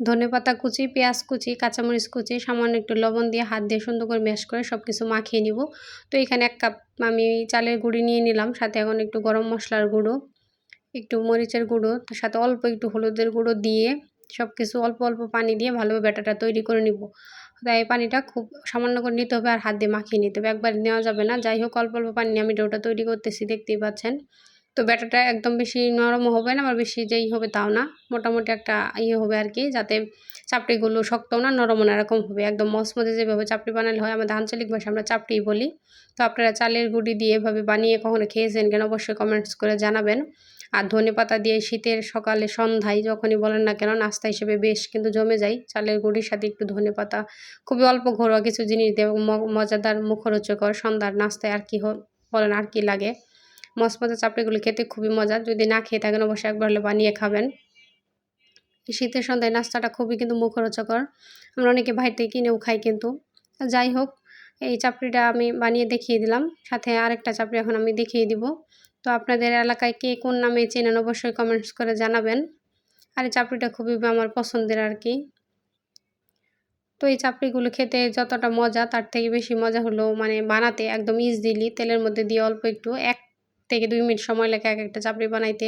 ধনে পাতা কুচি, পেঁয়াজ কুচি, কাঁচামরিচ কুচি, সামান্য একটু লবণ দিয়ে হাত দিয়ে সুন্দর করে ম্যাশ করে সব কিছু মাখিয়ে নিব। তো এখানে এক কাপ আমি চালের গুঁড়ি নিয়ে নিলাম, সাথে এখন একটু গরম মশলার গুঁড়ো, একটু মরিচের গুঁড়ো সাথে অল্প একটু হলুদের গুঁড়ো দিয়ে সব কিছু অল্প অল্প পানি দিয়ে ভালোভাবে ব্যাটারটা তৈরি করে নিব। তাই পানিটা খুব সামান্য করে নিতে হবে আর হাত দিয়ে মাখিয়ে নিতে হবে, একবার নেওয়া যাবে না। যাই হোক, অল্প অল্প পানি নিয়ে আমি ডোটা তৈরি করতেছি, দেখতেই পাচ্ছেন। তো ব্যাটারটা একদম বেশি নরম হবে না, আবার বেশি যেই হবে তাও না। মোটামুটি একটা ইয়ে হবে আর কি, যাতে চাপড়িগুলো শক্তও না নরমও না, এরকম হবে। একদম মসমসে যেভাবে চাপড়ি বানালে হয়, আমাদের আঞ্চলিক ভাষা আমরা চাপড়ি বলি। তো আপনারা চালের গুঁড়ি দিয়ে এভাবে বানিয়ে কখনো খেয়েছেন কেন অবশ্যই কমেন্টস করে জানাবেন। আর ধনে পাতা দিয়ে শীতের সকালে সন্ধ্যায় যখনই বলেন না কেন, নাস্তা হিসেবে বেশ কিন্তু জমে যায়। চালের গুঁড়ির সাথে একটু ধনে পাতা, খুবই অল্প ঘরোয়া কিছু জিনিস দিয়ে মজাদার মুখরোচকর সন্ধ্যার নাস্তায় আর কি বলেন আর কি লাগে। মশমজা চাপড়িগুলো খেতে খুবই মজা। যদি না খেয়ে থাকেন, অবশ্যই একবার হলে বানিয়ে খাবেন। শীতের সন্ধ্যায় নাস্তাটা খুবই কিন্তু মুখরোচকর। আমরা অনেকে বাইরে কিনেও খাই কিন্তু। যাই হোক, এই চাপড়িটা আমি বানিয়ে দেখিয়ে দিলাম। সাথে আরেকটা চাপড়ি এখন আমি দেখিয়ে দিব। তো আপনাদের এলাকায় কে কোন নামে চেনেন, অবশ্যই কমেন্টস করে জানাবেন। আর এই চাপড়িটা খুবই আমার পছন্দের আর কি। তো এই চাপড়িগুলো খেতে যতটা মজা, তার থেকে বেশি মজা হলো মানে বানাতে একদম ইজিলি তেলের মধ্যে দিয়ে অল্প একটু, এক থেকে দুই মিনিট সময় লাগে এক একটা চাপড়ি বানাইতে।